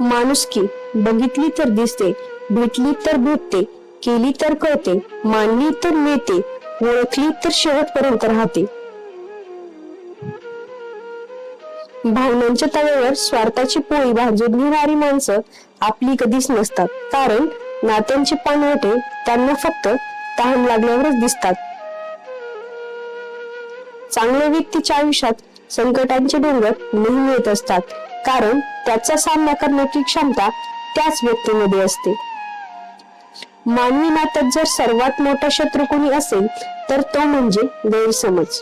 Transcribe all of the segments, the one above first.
माणुसकी बघितली तर दिसते भेटली तर भेटते केली तर कळते मानली तर मिळते ओळखली तर शेवटपर्यंत राहते. भावनांच्या तव्यावर स्वार्थाची पोळी भाजून घेणारी माणसं आपली कधीच नसतात. कारण नात्यांचे पानवटे त्यांना फक्त तहान लागल्यावरच दिसतात. चांगल्या व्यक्तीच्या आयुष्यात संकटांचे डोंगर नेहमी येत असतात. कारण त्याचा सामना करण्याची क्षमता त्याच व्यक्तीमध्ये असते. मानवी नात्यात जर सर्वात मोठा शत्रू कोणी असेल तर तो म्हणजे गैरसमज.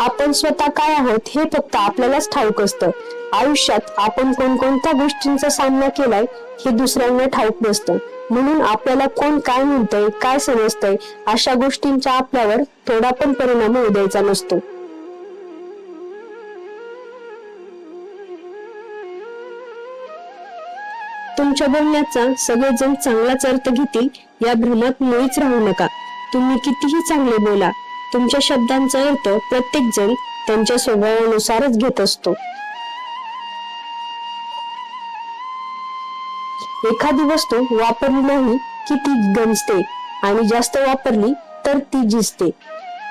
आपण स्वतः काय आहोत हे फक्त आपल्यालाच ठाऊक असतं. आयुष्यात आपण कोणकोणत्या गोष्टींचा सामना केलाय हे दुसऱ्यांना ठाऊक नसतं. म्हणून आपल्याला कोण काय म्हणतंय काय समजतंय अशा गोष्टींचा आपल्यावर थोडा पण परिणाम होऊ द्यायचा नसतो. तुमच्या बोलण्याचा सगळेजण चांगलाच अर्थ घेतील या भ्रमात मुळीच राहू नका. तुम्ही कितीही चांगले बोला तुमच्या शब्दांचा अर्थ प्रत्येक जण त्यांच्या स्वभावानुसारच घेत असतो. एखादी वस्तू वापरली नाही की ती गंजते आणि जास्त वापरली तर ती जिजते.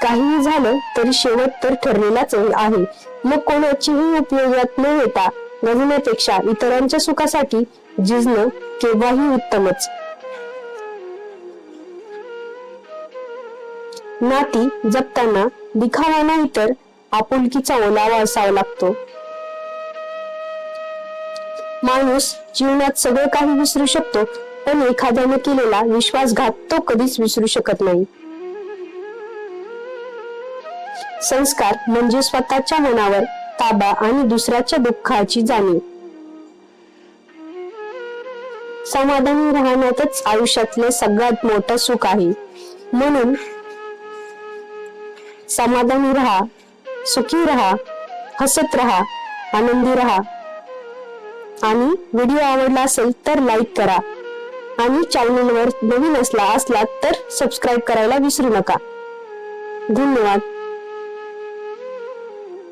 काहीही झालं तरी शेवट तर ठरलेलाच आहे. मग कोणाचीही उपयोगात न येता गजण्यापेक्षा इतरांच्या सुखासाठी जिजणं केव्हाही उत्तमच. नाती जपताना दिखावा नाही तर आपुलकीचा ओलावा असावा लागतो. माणूस जीवनात सगळं काही विसरू शकतो पण एखाद्याने केलेला विश्वासघात तो कधीच विसरू शकत नाही. संस्कार म्हणजे स्वतःच्या मनावर ताबा आणि दुसऱ्याच्या दुःखाची जाणीव. समाधानी राहण्यातच आयुष्यातले सगळ्यात मोठं सुख आहे. म्हणून समाधानी राहा सुखी राहा हसत राहा आनंदी राहा. आणि व्हिडिओ आवडला असेल तर लाईक करा. आणि चॅनलवर नवीन असला असला तर सबस्क्राईब करायला विसरू नका. धन्यवाद.